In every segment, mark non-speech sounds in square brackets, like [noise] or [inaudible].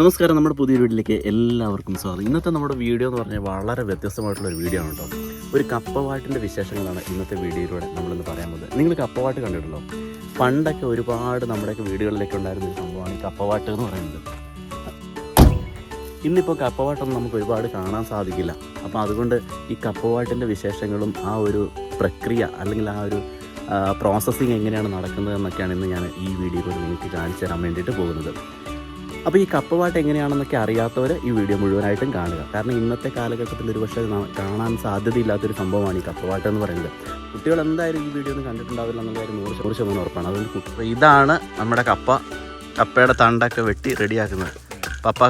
നമസ്കാരം നമ്മുടെ പുതിയ വീട്ടിലേക്ക് എല്ലാവർക്കും സ്വാഗതം. ഇന്നത്തെ നമ്മുടെ വീഡിയോ എന്ന് പറഞ്ഞാൽ വളരെ വ്യത്യസ്തമായിട്ടുള്ള ഒരു വീഡിയോ ആണ് കേട്ടോ. ഒരു കപ്പവാട്ടിന്റെ വിശേഷങ്ങളാണ് ഇന്നത്തെ വീഡിയോയിലൂടെ നമ്മളിന്ന് പറയാൻ പോകുന്നത്. നിങ്ങൾ കപ്പവാട്ട് കണ്ടിട്ടുണ്ടോ? പണ്ടൊക്കെ ഒരുപാട് നമ്മുടെയൊക്കെ വീടുകളിലൊക്കെ ഉണ്ടായിരുന്ന ഒരു സംഭവമാണ് ഈ കപ്പവാട്ട് എന്ന് പറയുന്നത്. ഇന്നിപ്പോൾ കപ്പവാട്ടൊന്നും നമുക്ക് ഒരുപാട് കാണാൻ സാധിക്കില്ല. അപ്പോൾ അതുകൊണ്ട് ഈ കപ്പവാട്ടിന്റെ വിശേഷങ്ങളും ആ ഒരു പ്രക്രിയ അല്ലെങ്കിൽ ആ ഒരു പ്രോസസ്സിങ് എങ്ങനെയാണ് നടക്കുന്നത് എന്നൊക്കെയാണ് ഇന്ന് ഞാൻ ഈ വീഡിയോയിൽ നിങ്ങൾക്ക് കാണിച്ചു തരാൻ വേണ്ടിയിട്ട് പോകുന്നത്. അപ്പോൾ ഈ കപ്പവാട്ട് എങ്ങനെയാണെന്നൊക്കെ അറിയാത്തവർ ഈ വീഡിയോ മുഴുവനായിട്ടും കാണുക. കാരണം ഇന്നത്തെ കാലഘട്ടത്തിൽ ഒരു പക്ഷേ ന- കാണാൻ സാധ്യതയില്ലാത്തൊരു സംഭവമാണ് ഈ കപ്പവാട്ട് എന്ന് പറയുന്നത്. കുട്ടികൾ എന്തായാലും ഈ വീഡിയോ ഒന്നും കണ്ടിട്ടുണ്ടാവില്ല എന്നുള്ള കാര്യം നൂറ് ശതമാനം ഉറപ്പാണ്. അതുകൊണ്ട് കുട്ടി ഇതാണ് നമ്മുടെ കപ്പ. കപ്പയുടെ തണ്ടൊക്കെ വെട്ടി റെഡിയാക്കുന്നത്. പപ്പ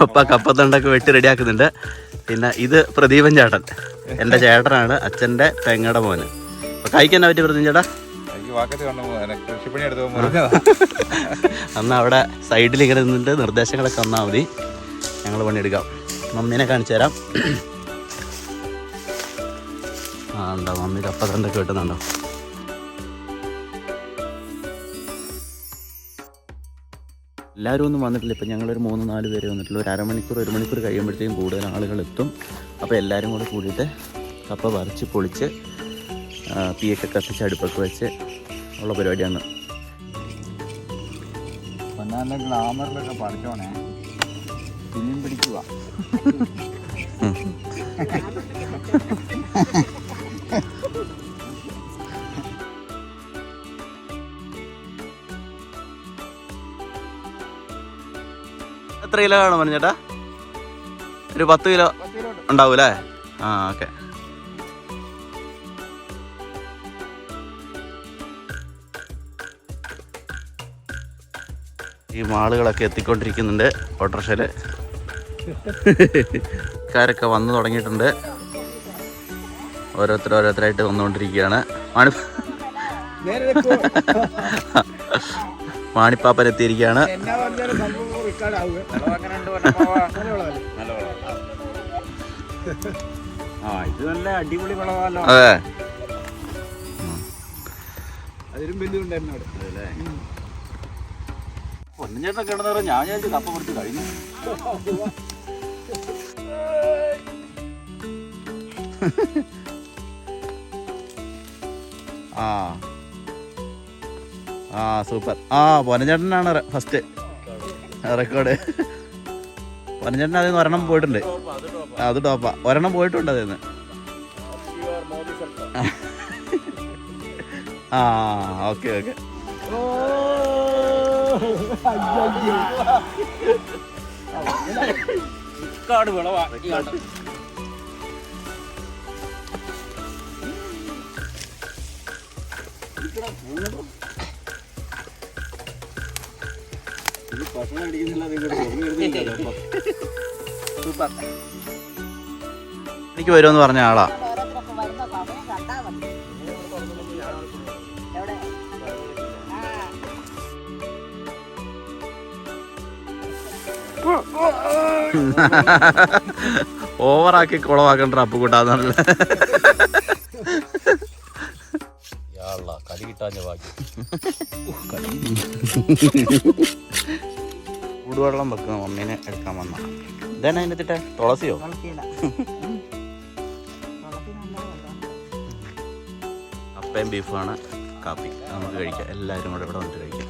പപ്പ കപ്പ തണ്ടൊക്കെ വെട്ടി റെഡിയാക്കുന്നുണ്ട്. പിന്നെ ഇത് പ്രദീപൻ ചേട്ടൻ. എന്റെ ചേട്ടനാണ് അച്ഛന്റെ പെങ്ങടെ മോന്. അപ്പോൾ കഴിക്കാൻ പറ്റി പ്രദീപൻ ചേട്ടാ? എനിക്ക് വാക്കത്ത് കണ്ടു കൃഷിപ്പണി എടുത്തു മുറിഞ്ഞതാ അന്ന് അവിടെ സൈഡിൽ ഇങ്ങനെ നിന്നിട്ട് നിർദ്ദേശങ്ങളൊക്കെ തന്നാൽ മതി. ഞങ്ങൾ പണിയെടുക്കാം മമ്മീനെ കാണിച്ചു തരാം. ആ ഉണ്ടോ? മമ്മി കപ്പ തണ്ടൊക്കെ വെട്ടുന്നുണ്ടോ എല്ലാവരും ഒന്നും വന്നിട്ടില്ല. ഇപ്പം ഞങ്ങളൊരു മൂന്ന് നാല് പേര് വന്നിട്ടുള്ളൂ. ഒരു അരമണിക്കൂർ ഒരു മണിക്കൂർ കഴിയുമ്പോഴത്തേക്കും കൂടുതൽ ആളുകൾ എത്തും. അപ്പോൾ എല്ലാവരും കൂടെ കൂടിയിട്ട് കപ്പ പറിച്ച് പൊളിച്ച് തീയൊക്കെ കത്തിച്ച് അടുപ്പൊക്കെ വെച്ച് ഉള്ള പരിപാടിയാണ്. പൊന്നാന്റെ ഗ്ലാമറിലൊക്കെ പഠിച്ചോണേ. പിന്നെയും പിടിക്കുക. എത്ര കിലോ കാണും പറഞ്ഞേട്ടാ ഒരു പത്ത് കിലോ ഉണ്ടാവൂലേ ആ ഓക്കെ. ഈ മാളുകളൊക്കെ എത്തിക്കൊണ്ടിരിക്കുന്നുണ്ട് ഓട്ടോറിക്ഷയിൽ. കാരൊക്കെ വന്നു തുടങ്ങിയിട്ടുണ്ട്. ഓരോരുത്തർ ഓരോരുത്തരായിട്ട് വന്നുകൊണ്ടിരിക്കുകയാണ്. മാണി മാണിപ്പാപ്പൻ എത്തിയിരിക്കുകയാണ് അതെ. അതിലും വലിയ ഉണ്ടായിരുന്നു അവിടെ. അല്ലേ പൊന്നിച്ചേട്ടൻ ഞാൻ ഞാൻ കപ്പ കൊടുത്ത് കഴിഞ്ഞു. ആ. ആ സൂപ്പർ. ആ പൊന്നച്ചേട്ടനാണ് ഫസ്റ്റ് റെക്കോർഡ്. പൊന്നഞ്ചേട്ടൻ അതിൽ നിന്ന് ഒരെണ്ണം പോയിട്ടുണ്ട്. അത് ടോപ്പാ ഒരെണ്ണം പോയിട്ടുണ്ട് അതിൽ ആ ഓക്കെ ഓക്കെ. കാട് വിളവാ സൂപ്പർ എനിക്ക് വരുമെന്ന് പറഞ്ഞ ആളാ. [laughs] ഓവറാക്കി കുളവാക്കണ്ട അപ്പ് കൂട്ടാന്നുള്ള കടി കിട്ടാഞ്ഞ ബാക്കി ചൂടുവെള്ളം വെക്കുന്ന മമ്മീനെ എടുക്കാൻ വന്ന. ഇതാണ് അതിന്റെ തിട്ടെ തുളസിയോ? അപ്പയും ബീഫുമാണ് കാപ്പി. നമുക്ക് കഴിക്കാം. എല്ലാവരും കൂടെ ഇവിടെ വന്നിട്ട് കഴിക്കാം.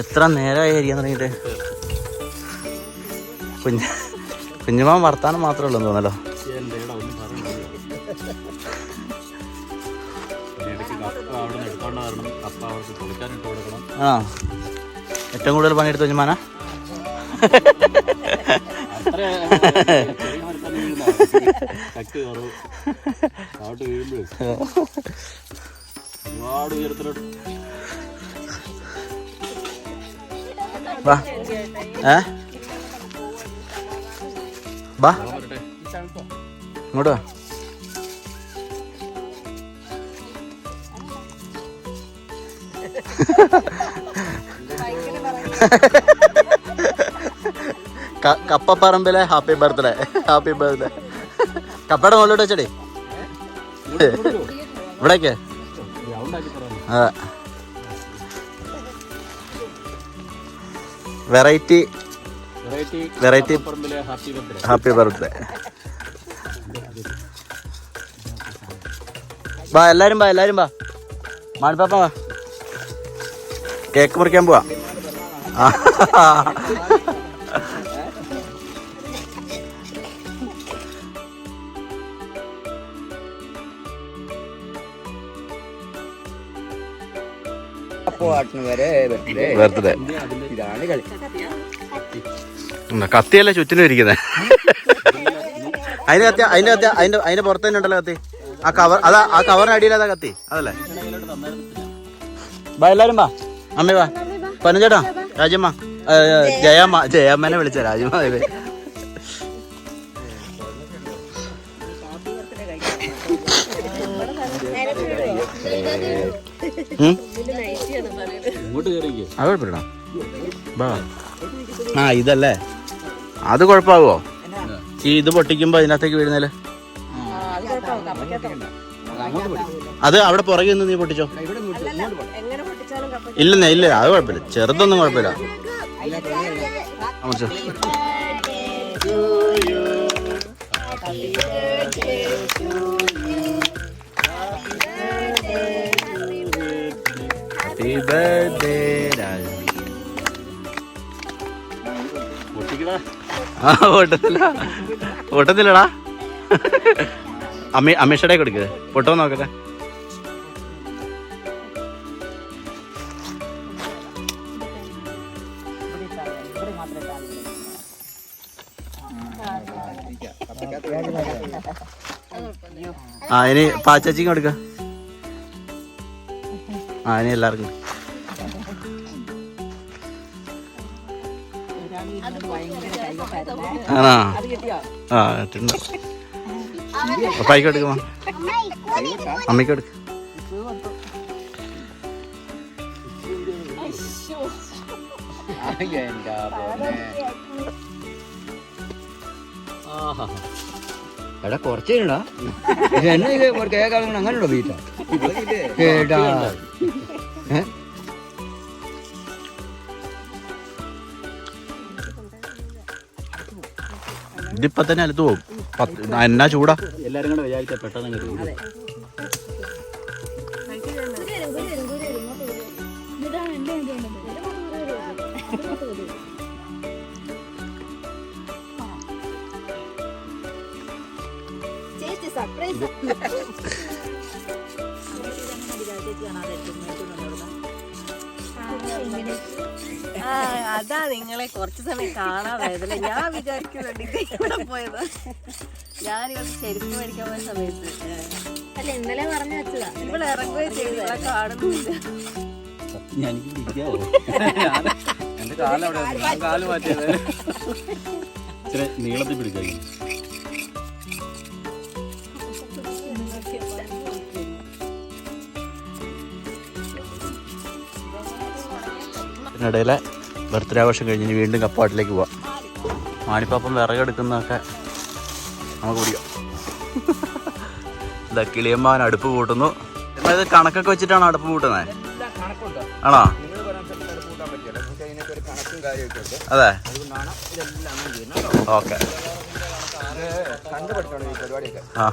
എത്ര നേരമായി ഇരിക്കാൻ തുടങ്ങിയിട്ട് കുഞ്ഞ കുഞ്ഞുമാൻ വർത്താനം മാത്രമേ ഉള്ളൂ എന്ന് തോന്നല്ലോ ആ. ഏറ്റവും കൂടുതൽ പണിയെടുത്ത കുഞ്ഞുമാനാ? ഒരുപാട് ഉയരത്തിലോട്ട് വാ ഏ? ബാ. ഇങ്ങോട്ട് വാ. പറമ്പിലെ ഹാപ്പി ബർത്ത്ഡേ. Happy birthday. കപ്പയുടെ മുകളിലോട്ട് വെച്ചടേ. ഇവിടേക്ക്. അതെ വെറൈറ്റി വെറൈറ്റി ഹാപ്പി ബർത്ത്ഡേ. ബാ എല്ലാരും ബാ എല്ലാരും ബാ മാണിപ്പാപ്പ കേക്ക് മുറിക്കാൻ പോവാ. ബർത്ത്ഡേ കത്തിയല്ലേ ചുറ്റിനും ഇരിക്കുന്നത് അതിന്റെ കത്തി അതിന്റെ കത്തി അതിന്റെ അതിന്റെ പുറത്ത് തന്നെ ഉണ്ടല്ലോ കത്തി. ആ കവർ അതാ ആ കവറിന് അടിയിലതാ കത്തി. അതല്ലേ? ബാ എല്ലാരും ബാ. അമ്മേ വാ പനഞ്ചേട്ടാ രാജമ്മ. ജയമ്മ ജയമ്മനെ വിളിച്ച രാജമ്മ. അത് കുഴപ്പമില്ല ആ ഇതല്ലേ? അത് കുഴപ്പമാവോ? ഈ ഇത് പൊട്ടിക്കുമ്പോ അതിനകത്തേക്ക് വീഴുന്നേൽ? അത് അവിടെ പുറകെ നിന്ന് നീ പൊട്ടിച്ചോ? ഇല്ലെന്നേ ഇല്ല അത് കുഴപ്പമില്ല. ചെറുതൊന്നും കുഴപ്പമില്ല. അമർച്ചോ. Happy birthday, Raju. ആ ഓട്ടത്തില്ല ഓട്ടത്തില്ലടാ അമ്മ അമ്മേഷടെ കൊടുക്കുക പൊട്ടോ നോക്കട്ടെ. ആ ഇനി പാച്ചച്ചിക്ക് കൊടുക്ക. ആ ഇനി എല്ലാവർക്കും ആണോ? ആ ഇട്ടുണ്ട്. പപ്പായിക്ക് കൊടുക്കുമോ അമ്മയ്ക്ക് എടുക്ക. എടാ കുറച്ചേടാ എന്നെ ഇത് കേക്കാളും അങ്ങനെയുണ്ടോ വീട്ടാ കേട്ടാ ഇതിപ്പോ തന്നെ അലത്ത് പോകും പത്ത് എന്നാ ചൂടാ. എല്ലാരും കൂടെ വിചാരിച്ച പെട്ടെന്ന് നിങ്ങളെ കുറച്ച് സമയം കാണാതായതല്ലേ ഞാൻ വിചാരിക്കുന്നുണ്ട് ഇത് ഇവിടെ പോയത്. ഞാൻ ഇവിടെ ചെരുപ്പ് മേടിക്കാൻ പോയ സമയത്ത്. അല്ല ഇന്നലെ പറഞ്ഞു വെച്ചതാ. ഇവിടെ ഇറങ്ങുകയും ചെയ്തു. ഇവിടെ കാണുന്നില്ല. നീളത്തിൽ പിടിക്കാം ഇതിനിടയിലെ ബർത്ത്ഡേ ആഘോഷം കഴിഞ്ഞ് വീണ്ടും കപ്പാട്ടിലേക്ക് പോവാം. മാണിപ്പാപ്പം വിറകെടുക്കുന്നതൊക്കെ നമുക്ക് പിടിക്കാം ഇതാ കിളിയമ്മാവൻ അടുപ്പ് കൂട്ടുന്നു എന്നാൽ ഇത് കണക്കൊക്കെ വെച്ചിട്ടാണ് അടുപ്പ് കൂട്ടുന്നത് ആണോ? അതെ. ഓക്കെ. ആ.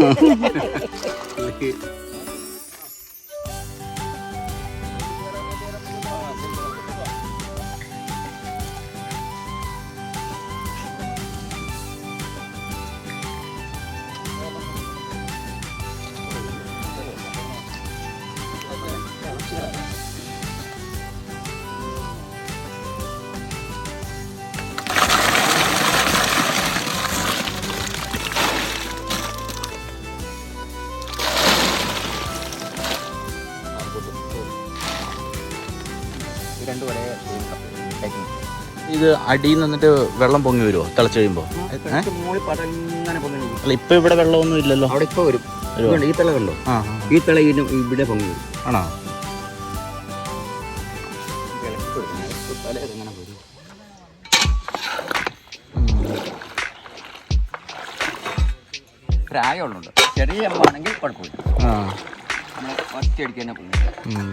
[laughs] Look at രണ്ടും ഒരേ ഇത് അടിയിൽ നിന്നിട്ട് വെള്ളം പൊങ്ങി വരുമോ തിളച്ച് കഴിയുമ്പോൾ പൊങ്ങി അല്ല ഇപ്പൊ ഇവിടെ വെള്ളമൊന്നും ഇല്ലല്ലോ. അവിടെ ഇപ്പൊ വരും? ഈ തിള കണ്ടോ? ഈ തിള ഇതിന് ഇവിടെ പൊങ്ങി വരും. ആണോ? പ്രായമുള്ളുണ്ട് ചെറിയ അമ്മാണെങ്കിൽ കുഴപ്പമില്ല. ആ. നമ്മൾ ഒറ്റയടിക്ക് തന്നെ പൊങ്ങി ഉം.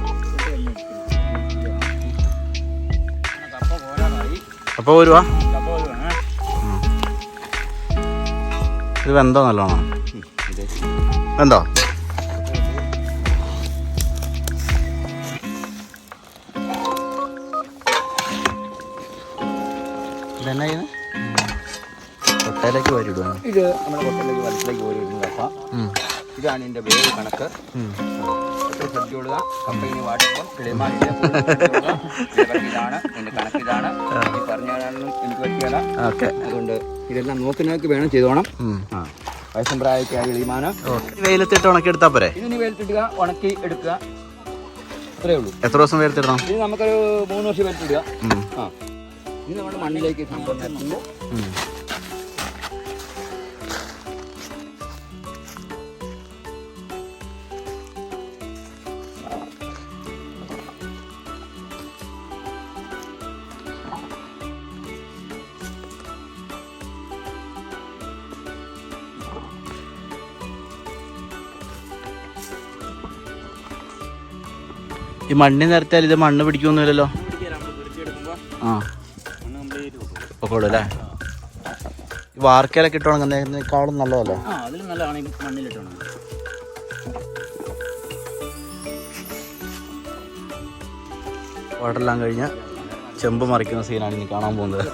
കപ്പ വരുവാണ് ഇത് വെന്തോ നല്ലോണം? എന്തോ വെന്തോ? ഇതെന്നാ ചെയ്യുന്നത് കൊട്ടയിലേക്ക് വരിടുക ഇത് നമ്മുടെ കൊട്ടയിലേക്ക് വലത്തിലേക്ക് പോയി വരുന്ന കപ്പ ഇതാണ് ഇതിന്റെ വേറെ കണക്ക്. എത്ര ശ്രദ്ധിച്ചോളുക കമ്പനി ഇനി വാട്ടുമ്പോൾ കിളിമാലിന്റെ ഇതാണ് എന്റെ കണക്ക് ഇതാണ് ഈ പറഞ്ഞാലും എനിക്ക് പറ്റിയല്ല. അതുകൊണ്ട് ഇതെല്ലാം നോക്കി നോക്കി വേണം ചെയ്തോണം. വയസ്സം പ്രായമൊക്കെ ആയി കിളിമാന. വെയിലത്തിട്ട് ഉണക്കിയെടുത്താ പോരെ? ഇതിന് വെയിലത്തിടുക ഉണക്കി എടുക്കുക. അത്രേ ഉള്ളൂ. എത്ര ദിവസം വെയിലത്തിടണം? ഇത് നമുക്കൊരു മൂന്ന് വർഷം വെയിലത്തിടുക. ആ. ഇത് നമ്മുടെ മണ്ണിലേക്ക് സംഭവം ഈ മണ്ണിൽ നിരത്തിയാൽ ഇത് മണ്ണ് പിടിക്കൊന്നുമില്ലല്ലോ ആ. പൊക്കോളൂ അല്ലേ? വാർക്കയിലൊക്കെ ഇട്ട് ഉണങ്ങുന്നതിനേക്കാളും നല്ലതല്ലേ? വാട്ടെല്ലാം കഴിഞ്ഞ് ചെമ്പ് മറിക്കുന്ന സീനാണ് ഇനി കാണാൻ പോകുന്നത്.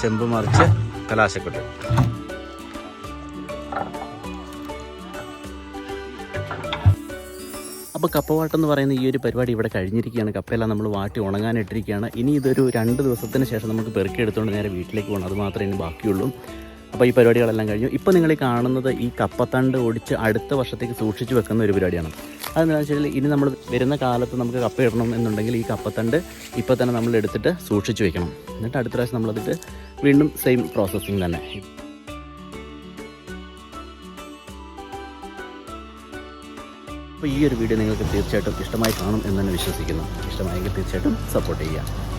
ചെമ്പ് മറിച്ച് കലാശക്കെട്ട്. അപ്പോൾ കപ്പവാട്ടം എന്ന് പറയുന്ന ഈ ഒരു പരിപാടി ഇവിടെ കഴിഞ്ഞിരിക്കുകയാണ്. കപ്പയെല്ലാം നമ്മൾ വാട്ടി ഉണങ്ങാനിട്ടിരിക്കുകയാണ്. ഇനി ഇതൊരു രണ്ട് ദിവസത്തിന് ശേഷം നമുക്ക് പെറുക്കിയെടുത്തുകൊണ്ട് നേരെ വീട്ടിലേക്ക് പോകണം. അത് മാത്രമേ ഇനി ബാക്കിയുള്ളൂ. അപ്പോൾ ഈ പരിപാടികളെല്ലാം കഴിഞ്ഞു. ഇപ്പോൾ നിങ്ങൾ ഈ കാണുന്നത് ഈ കപ്പത്തണ്ട് ഒടിച്ച് അടുത്ത വർഷത്തേക്ക് സൂക്ഷിച്ചു വെക്കുന്ന ഒരു പരിപാടിയാണ്. അതെന്താണെന്ന് വെച്ചാൽ ഇനി നമ്മൾ വരുന്ന കാലത്ത് നമുക്ക് കപ്പ ഇടണം എന്നുണ്ടെങ്കിൽ ഈ കപ്പത്തണ്ട് ഇപ്പോൾ തന്നെ നമ്മൾ എടുത്തിട്ട് സൂക്ഷിച്ചു വെക്കണം. എന്നിട്ട് അടുത്ത പ്രാവശ്യം നമ്മളതിട്ട് വീണ്ടും സെയിം പ്രോസസ്സിങ് തന്നെ. അപ്പോൾ ഈ ഒരു വീഡിയോ നിങ്ങൾക്ക് തീർച്ചയായിട്ടും ഇഷ്ടമായി കാണും എന്ന് തന്നെ വിശ്വസിക്കുന്നു. ഇഷ്ടമായെങ്കിൽ തീർച്ചയായിട്ടും സപ്പോർട്ട് ചെയ്യുക.